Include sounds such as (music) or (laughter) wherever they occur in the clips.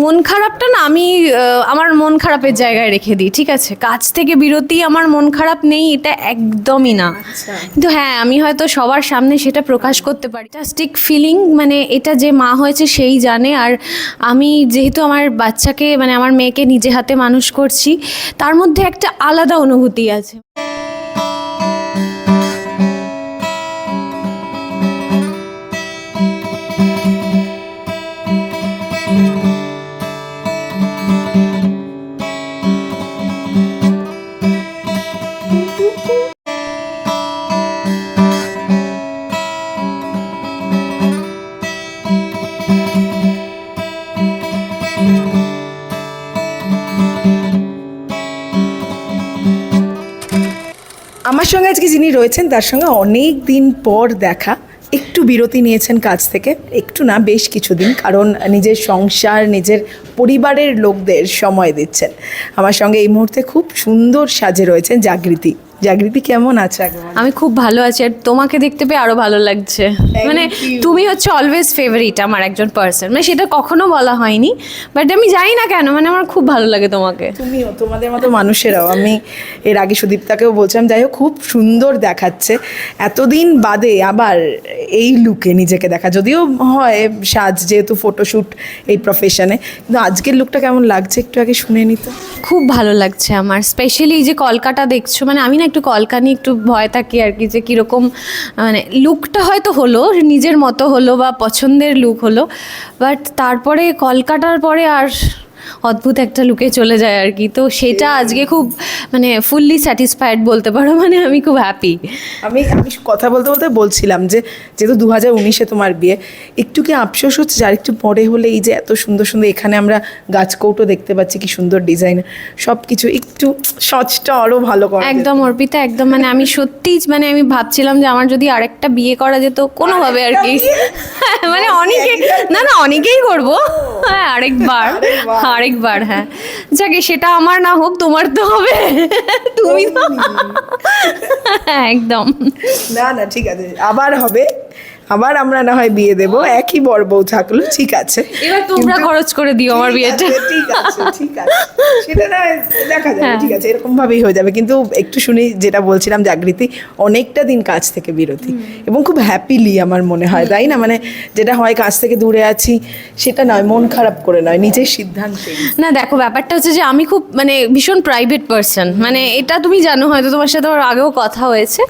মন খারাপটা না আমি আমার মন খারাপের জায়গায় রেখে দিই ঠিক আছে? কাজ থেকে বিরতি আমার মন খারাপ নেই এটা একদমই না। কিন্তু হ্যাঁ আমি হয়তো সবার সামনে সেটা প্রকাশ করতে পারি। স্টিক ফিলিং মানে এটা যে মা হয়েছে সেই জানে। আর আমি যেহেতু আমার বাচ্চাকে মানে আমার মেয়েকে নিজে হাতে মানুষ করছি তার মধ্যে একটা আলাদা অনুভূতি আছে। আমার সঙ্গে আজকে যিনি রয়েছেন, তার সঙ্গে অনেক দিন পর দেখা। একটু বিরতি নিয়েছেন কাজ থেকে, একটু না, বেশ কিছুদিন, কারণ নিজের সংসার, নিজের পরিবারের লোকদের সময় দিচ্ছেন। আমার সঙ্গে এই মুহূর্তে খুব সুন্দর সাজে রয়েছেন জাগৃতি। জাগৃতি কেমন আছে আমি খুব ভালো আছি আর তোমাকে দেখতে পেয়ে আরও ভালো লাগছে। মানে তুমি হচ্ছে অলওয়েজ ফেভারিট আমার একজন পার্সন মানে সেটা কখনো বলা হয়নি বাট আমি জানি না কেন মানে আমার খুব ভালো লাগে তোমাকে। তুমিও তোমাদের মতো মানুষেরাও। আমি এর আগে সুদীপ্তাকেও বলছিলাম যাই হোক খুব সুন্দর দেখাচ্ছে। এতদিন বাদে আবার এই লুকে নিজেকে দেখা। যদিও হয় সাজ যেহেতু ফটোশ্যুট এই প্রফেশনে কিন্তু আজকের লুকটা কেমন লাগছে? একটু আগে শুনে নিত। খুব ভালো লাগছে আমার স্পেশালি এই যে কলকাতা দেখছ মানে আমি না একটু কলকানি একটু ভয় থাকে আর কি যে কীরকম মানে লুকটা হয়তো হলো নিজের মতো হলো বা পছন্দের লুক হলো বাট তারপরে কলকাটার পরে আর অদ্ভুত একটা লুকে চলে যায় আর কি। তো সেটা আজকে খুব মানে ফুললি স্যাটিসফাইড বলতে পারো মানে আমি খুব হ্যাপি আমি আমি কথা বলতে বলতে বলছিলাম যে যেহেতু দু হাজার উনিশে তোমার বিয়ে একটু কি আফসোস হচ্ছে যে আরেকটু পরে হলে এই যে এত সুন্দর সুন্দর এখানে আমরা গাছকৌটো দেখতে পাচ্ছি কি সুন্দর ডিজাইন সব কিছু একটু সচটা আরও ভালো করা একদম অর্পিতা একদম মানে আমি সত্যিই মানে আমি ভাবছিলাম যে আমার যদি আরেকটা বিয়ে করা যেত কোনোভাবে আর কি। মানে অনেকে না না অনেকেই করব। হ্যাঁ আরেকবার আরেকবার হ্যাঁ। যাকে সেটা আমার না হোক তোমার তো হবে। তুমি একদম। না না ঠিক আছে। আবার হবে। আবার আমরা না হয় বিয়ে দেবো একই বর বউ থাকল ঠিক আছে। এবার তোমরা খরচ করে দিও আমার বিয়েটা। ঠিক আছে ঠিক আছে। সেটা না দেখা যাবে হ্যাঁ। ঠিক আছে এরকম ভাবেই হয়ে যাবে। কিন্তু একটু শুনি যেটা বলছিলাম জাগৃতি অনেকটা দিন কাজ থেকে বিরতি। এবং খুব হ্যাপিলি আমার মনে হয় তাই না? মানে যেটা হয় কাজ থেকে দূরে আছি সেটা নয় মন খারাপ করে নয় নিজের সিদ্ধান্ত না দেখো ব্যাপারটা হচ্ছে যে আমি খুব মানে ভীষণ প্রাইভেট পার্সন মানে এটা তুমি জানো হয়তো তোমার সাথে আমার আগেও কথা হয়েছে।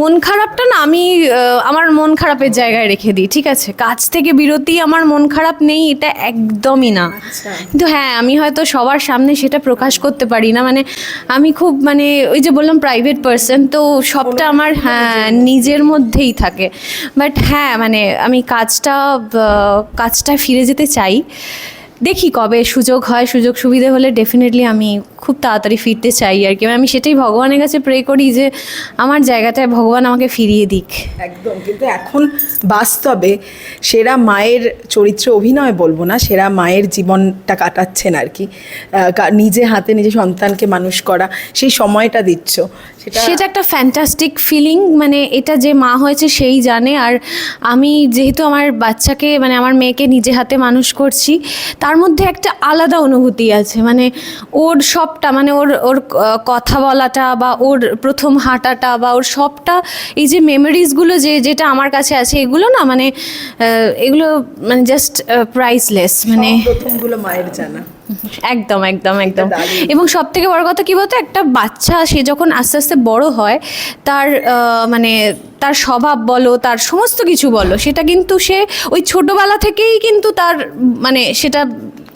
মন খারাপটা না আমি আমার মন খারাপের জায়গায় রেখে দিই ঠিক আছে? কাজ থেকে বিরতি আমার মন খারাপ নেই এটা একদমই না। আচ্ছা। কিন্তু হ্যাঁ আমি হয়তো সবার সামনে সেটা প্রকাশ করতে পারি না মানে আমি খুব মানে ওই যে বললাম প্রাইভেট পার্সন তো সবটা আমার হ্যাঁ নিজের মধ্যেই থাকে। বাট হ্যাঁ মানে আমি কাজটা কাজটা ফিরে যেতে চাই। দেখি কবে সুযোগ হয় সুযোগ সুবিধে হলে ডেফিনেটলি আমি খুব তাড়াতাড়ি ফিরতে চাই আর কি। আমি সেটাই ভগবানের কাছে প্রে করি যে আমার জায়গাটায় ভগবান আমাকে ফিরিয়ে দিক। একদম কিন্তু এখন বাস্তবে সেরা মায়ের চরিত্রে অভিনয় বলব না সেরা মায়ের জীবনটা কাটাচ্ছেন আর কি। নিজে হাতে নিজে সন্তানকে মানুষ করা সেই সময়টা দিচ্ছ। সেটা একটা ফ্যান্টাস্টিক ফিলিং মানে এটা যে মা হয়েছে সেই জানে। আর আমি যেহেতু আমার বাচ্চাকে মানে আমার মেয়েকে নিজে হাতে মানুষ করছি তার মধ্যে একটা আলাদা অনুভূতি আছে। মানে ওর সবটা মানে ওর ওর কথা বলাটা বা ওর প্রথম হাঁটাটা বা ওর সবটা এই যে মেমোরিজগুলো যে যেটা আমার কাছে আছে এগুলো না মানে এগুলো মানে জাস্ট প্রাইসলেস মানে মায়ের জানা। একদম একদম একদম। এবং সব থেকে বড় কথা কি বলতো? একটা বাচ্চা সে যখন আস্তে আস্তে বড় হয় তার মানে তার স্বভাব বলো তার সমস্ত কিছু বলো সেটা কিন্তু সে ওই ছোটবেলা থেকেই কিন্তু তার মানে সেটা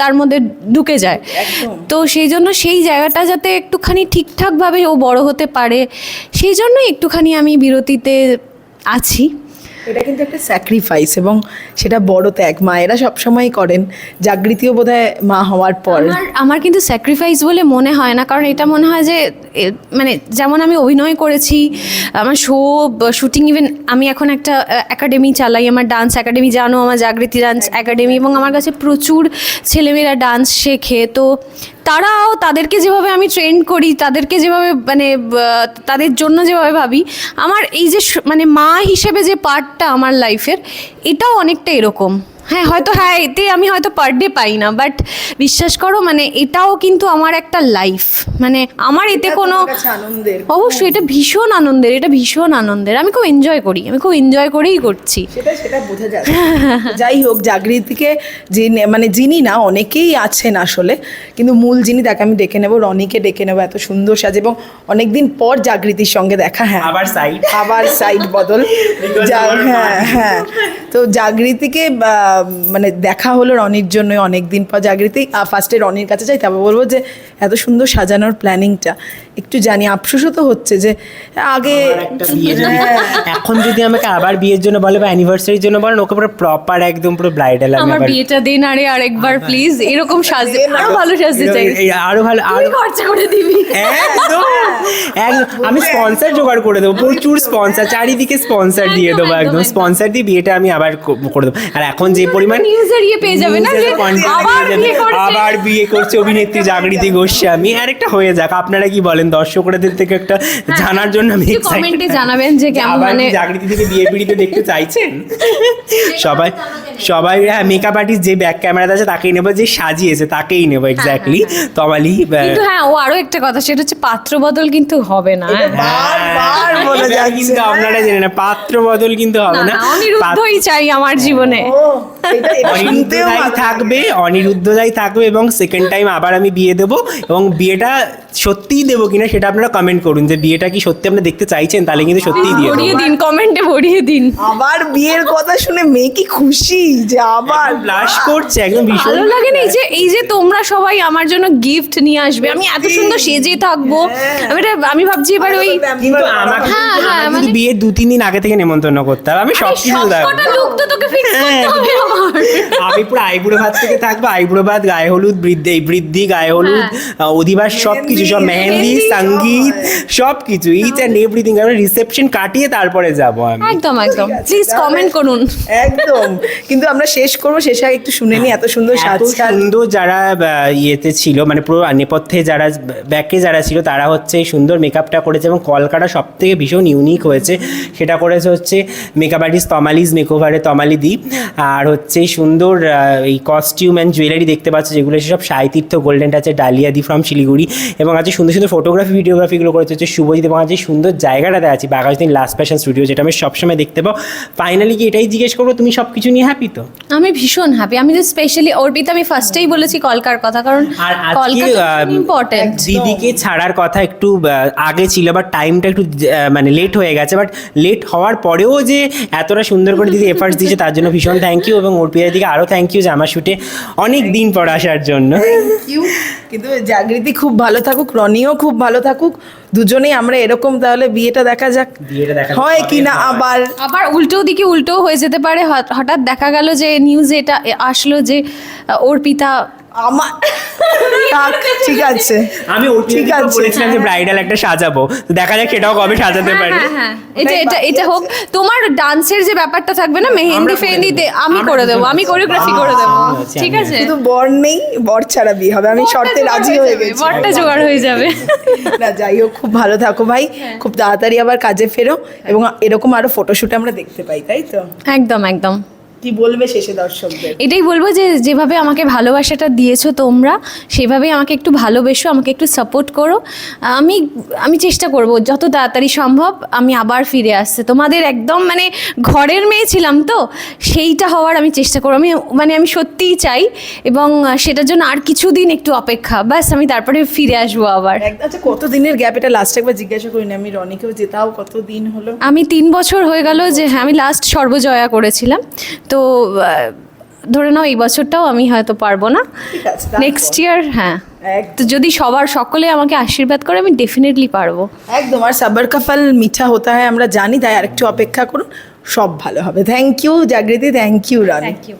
তার মধ্যে ঢুকে যায়। তো সেই জন্য সেই জায়গাটা যাতে একটুখানি ঠিকঠাকভাবে ও বড় হতে পারে সেই জন্য একটুখানি আমি বিরতিতে আছি। এটা কিন্তু একটা স্যাক্রিফাইস এবং সেটা বড় ত্যাগ। মায়েরা সবসময় করেন জাগৃতিও বোধহয় মা হওয়ার পর। আমার আমার কিন্তু স্যাক্রিফাইস বলে মনে হয় না কারণ এটা মনে হয় যে মানে যেমন আমি অভিনয় করেছি আমার শো শুটিং ইভেন আমি এখন একটা একাডেমি চালাই আমার ডান্স একাডেমি জানো আমার জাগৃতি ডান্স একাডেমি এবং আমার কাছে প্রচুর ছেলেমেয়েরা ডান্স শেখে। তো তারাও তাদেরকে যেভাবে আমি ট্রেন করি, তাদেরকে যেভাবে মানে তাদের জন্য যেভাবে ভাবি, আমার এই যে মানে মা হিসেবে যে পার্টটা আমার লাইফের এটাও অনেকটা এরকম। হ্যাঁ হয়তো হ্যাঁ এতে আমি হয়তো পার ডে পাই না বাট বিশ্বাস করো মানে এটাও কিন্তু আমার একটা লাইফ মানে আমার এতে কোনো আনন্দের। অবশ্যই এটা ভীষণ আনন্দের এটা ভীষণ আনন্দের। আমি খুব এনজয় করি আমি খুব এনজয় করেই করছি। সেটা সেটা বোঝা যায় যাই হোক জাগৃতিকে যিনি মানে যিনি না অনেকেই আছেন আসলে কিন্তু মূল যিনি তাকে আমি ডেকে নেব রনিকে ডেকে নেব এত সুন্দর সাজ এবং অনেকদিন পর জাগৃতির সঙ্গে দেখা হ্যাঁ। আবার সাইড আবার সাইড বদল। (laughs) যা- হ্যাঁ হ্যাঁ। তো জাগৃতিকে বা, মানে দেখা হলো রনির জন্য অনেক দিন পর। জাগৃতি ফার্স্টে রনির কাছে যাই তারপর বলব যে এত সুন্দর সাজানোর প্ল্যানিংটা একটু জানি আফসোসও তো হচ্ছে যে আগে বিয়ে হ্যাঁ। এখন যদি আমাকে আবার বিয়ের জন্য বলে বা অ্যানিভার্সারির জন্য বলেন ওকে পুরো প্রপার একদম পুরো ব্রাইডাল আমার বিয়েটা দিন আরে আরেকবার প্লিজ এরকম সাজতে আরও ভালো সাজতে চাই। আরও ভালো আরও খরচা করে দিবি। একদম। আমি স্পন্সর জোগাড় করে দেবো প্রচুর স্পন্সর চারিদিকে স্পন্সর দিয়ে দেবো একদম। স্পন্সর দিয়ে বিয়েটা আমি আবার করে দেবো। আর এখন যে পরিমাণ ইয়ে পেয়ে যাবে না যে News এর content আবার বিয়ে করছে। আবার বিয়ে করছে অভিনেত্রী জাগৃতি গোস্বামী। আর একটা হয়ে যাক আপনারা কি বলেন? দর্শকদের থেকে একটা জানার জন্য আমি কমেন্টে জানাবেন যে কেমন মানে জাগৃতি থেকে বিয়ে পিড়িতে দেখতে চাইছেন? সবাই সবাই হ্যাঁ মেকআপ আর্টিস্ট যে ব্যাক ক্যামেরাতে আছে তাকেই নেব যে সাজিয়েছে তাকেই নেব এক্স্যাক্টলি তমালি কিন্তু হ্যাঁ ও আরও একটা কথা সেটা হচ্ছে পাত্র বদল কিন্তু হবে না। হ্যাঁ? বারবার বলে এটা কিন্তু আপনারা জেনে না পাত্র বদল কিন্তু হবে না অনিরুদ্ধই চাই আমার জীবনে। শুনতেও অনিরুদ্ধদাই ভালো থাকবে থাকবে এবং সেকেন্ড টাইম আবার আমি বিয়ে দেবো এবং বিয়েটা সত্যিই দেবো কিনা সেটা আপনারা কমেন্ট করুন যে বিয়েটা কি সত্যি আপনারা দেখতে চাইছেন? তাহলে কিন্তু সত্যিই দিয়ে ভরিয়ে দিন কমেন্টে ভরিয়ে দিন। আবার বিয়ের কথা শুনে মেয়ে কি খুশি যে আবার ব্লাশ করছে একদম ভীষণ ভালো লাগে না এই যে এই যে তোমরা সবাই আমার জন্য গিফট নিয়ে আসবে আমি এত সুন্দর সেজে থাকব। আমি এটা- আমি ভাবছি এবার ওই কিন্তু আমাকে হ্যাঁ, হ্যাঁ, মানে- বিয়ের দু তিন দিন আগে থেকে নেমন্তন্ন করতে হবে। আমি সব কিছু লুক তো তোকে ফিক্স করতে হবে। (laughs) আমি পুরো আইবুড়ো ভাত থেকে থাকব। আইবুড়ো ভাত গায়ে হলুদ বৃদ্ধি বৃদ্ধি গায়ে হলুদ হ্যাঁ। অধিবাস সব কিছু সব মেহেন্দি সংগীত সব কিছু ইচ অ্যান্ড এভরিথিং আমরা রিসেপশন কাটিয়ে তারপরে যাব আমি। একদম একদম। প্লিজ কমেন্ট করুন। একদম। কিন্তু আমরা শেষ করব শেষে আগে একটু শুনে নি এত সুন্দর সাজ সুন্দর যারা ইয়েতে ছিল মানে পুরো নেপথ্যে যারা ব্যাকে যারা ছিল তারা হচ্ছে সুন্দর মেকআপটা করেছে এবং কলকাটা সব থেকে ভীষণ ইউনিক হয়েছে। সেটা করেছে হচ্ছে মেকআপ আর্টিস্ট তমালিজ মেকওভারে তমালি দি আর হচ্ছে এই সুন্দর এই কস্টিউম অ্যান্ড জুয়েলারি দেখতে পাচ্ছ যেগুলো সব সাইতীর্থ গোল্ডেন টাচের ডালিয়া দি ফ্রম শিলিগুড়ি এবং আছে সুন্দর সুন্দর ফটোগ্রাফি ভিডিওগ্রাফিগুলো করেছে হচ্ছে শুভজিৎ এবং আছে সুন্দর জায়গাটাতে আছি বাঘাজদিন লাস্ট ফ্যাশন স্টুডিও যেটা আমি সবসময় দেখতে পাও ফাইনালি কি এটাই জিজ্ঞেস করব তুমি সব কিছু নিয়ে হ্যাপি তো? আমি ভীষণ হ্যাপি আমি তো স্পেশালি অর্পিতা আমি ফার্স্টেই বলেছি কলকার কথা কারণ আর আজকে ইম্পর্টেন্ট দিদিকে ছাড়ার কথা একটু আগে ছিল বাট টাইমটা একটু মানে লেট হয়ে গেছে বাট লেট হওয়ার পরেও যে এতটা সুন্দর করে দিদি এফার্টস দিয়েছে তার জন্য ভীষণ থ্যাংক ইউ এবং অর্পিতার দিকে আরও থ্যাংক ইউ যে আমার শুটে অনেক দিন পর আসার জন্য. কিন্তু জাগৃতি খুব ভালো থাকুক রনিও খুব ভালো থাকুক দুজনেই আমরা এরকম তাহলে বিয়েটা দেখা যাক। বিয়েটা দেখা হয় কিনা কি না আবার। আবার উল্টো দিকে উল্টো হয়ে যেতে পারে হঠাৎ- হঠাৎ দেখা গেল যে নিউজ এটা আসলো যে ওর অর্পিতা আমার ঠিক আছে। আমি ঠিক আছে। বলেছিলাম যে ব্রাইডাল একটা সাজাবো। দেখা যাক সেটাও কবে সাজাতে পারি। হ্যাঁ হ্যাঁ। এটা এটা এটা হোক। তোমার ডান্সের যে ব্যাপারটা থাকবে না মেহেন্দি আমরা করে ফেহেন্দি দেবো। দে- আমি করে দেবো। আমি কোরিওগ্রাফি করে দেবো। ঠিক আছে? শুধু বর নেই বর ছাড়া বিয়ে হবে। আমি শর্তে রাজি হয়ে যাবে, গেছি। বরটা জোগাড় হয়ে যাবে। না যাই হোক খুব ভালো থাকো ভাই। খুব তাড়াতাড়ি আবার কাজে ফেরো এবং এরকম আরও ফটোশুট আমরা দেখতে পাই তাই তো? একদম একদম। কি বলবে শেষে দর্শকদের? এটাই বলব যে যেভাবে আমাকে ভালোবাসাটা দিয়েছ তোমরা সেভাবেই আমাকে একটু ভালোবেসো আমাকে একটু সাপোর্ট করো। আমি আমি চেষ্টা করব যত তাড়াতাড়ি সম্ভব আমি আবার ফিরে আসতে। তোমাদের একদম মানে ঘরের মেয়ে ছিলাম তো সেইটা হওয়ার আমি চেষ্টা করব। আমি মানে আমি সত্যিই চাই এবং সেটার জন্য আর কিছুদিন একটু অপেক্ষা। ব্যাস আমি তারপরে ফিরে আসব আবার। আচ্ছা কত দিনের গ্যাপ এটা লাস্ট একবার জিজ্ঞাসা করিনি আমি রনিকেও যেতাও কত দিন হলো? আমি তিন বছর হয়ে গেল যে হ্যাঁ আমি লাস্ট সর্বজয়া করেছিলাম। তো ধরে নাও এই বছরটাও আমি হয়তো পারব না? নেক্সট ইয়ার হ্যাঁ। তো যদি সবার সকলে আমাকে আশীর্বাদ করে আমি ডেফিনেটলি পারব। একদম আর সাবার কাফাল মিঠা হতে হয় আমরা জানি তাই আরেকটু অপেক্ষা করুন সব ভালো হবে। Thank you Jagriti thank you Rani. Thank you